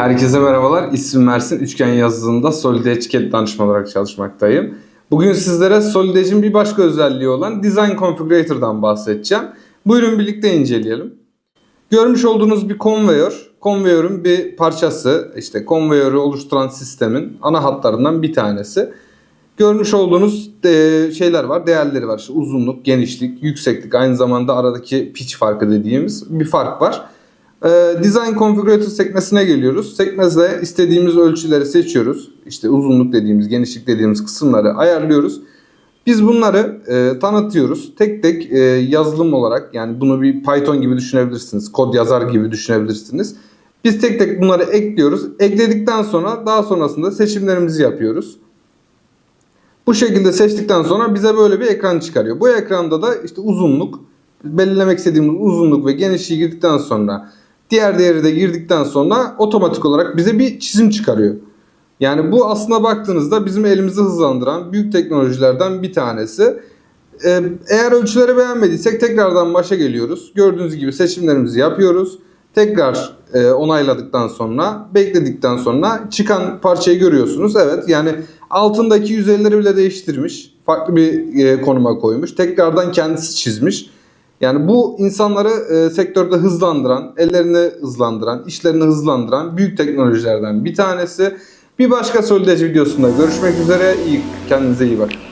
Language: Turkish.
Herkese merhabalar. İsmim Mersin. Üçgen yazılımında Solid Edge CAD danışman olarak çalışmaktayım. Bugün sizlere Solid Edge'in bir başka özelliği olan Design Configurator'dan bahsedeceğim. Buyurun birlikte inceleyelim. Görmüş olduğunuz bir konveyör. Konveyörün bir parçası. İşte konveyörü oluşturan sistemin ana hatlarından bir tanesi. Görmüş olduğunuz e, şeyler var, değerleri var. İşte uzunluk, genişlik, yükseklik, aynı zamanda aradaki pitch farkı dediğimiz bir fark var. Ee, Design Configurator sekmesine geliyoruz. Sekmede istediğimiz ölçüleri seçiyoruz. İşte uzunluk dediğimiz, genişlik dediğimiz kısımları ayarlıyoruz. Biz bunları e, tanıtıyoruz. Tek tek e, yazılım olarak yani bunu bir Python gibi düşünebilirsiniz. Kod yazar gibi düşünebilirsiniz. Biz tek tek bunları ekliyoruz. Ekledikten sonra daha sonrasında seçimlerimizi yapıyoruz. Bu şekilde seçtikten sonra bize böyle bir ekran çıkarıyor. Bu ekranda da işte uzunluk, belirlemek istediğimiz uzunluk ve genişliği girdikten sonra diğer değeri de girdikten sonra otomatik olarak bize bir çizim çıkarıyor. Yani bu aslına baktığınızda bizim elimizi hızlandıran büyük teknolojilerden bir tanesi. Ee, Eğer ölçüleri beğenmediysek tekrardan başa geliyoruz. Gördüğünüz gibi seçimlerimizi yapıyoruz. Tekrar e, onayladıktan sonra, bekledikten sonra çıkan parçayı görüyorsunuz. Evet yani altındaki yüzeyleri bile değiştirmiş. Farklı bir e, konuma koymuş. Tekrardan kendisi çizmiş. Yani bu insanları e, sektörde hızlandıran, ellerini hızlandıran, işlerini hızlandıran büyük teknolojilerden bir tanesi. Bir başka Solid Edge videosunda görüşmek üzere. İyi, kendinize iyi bakın.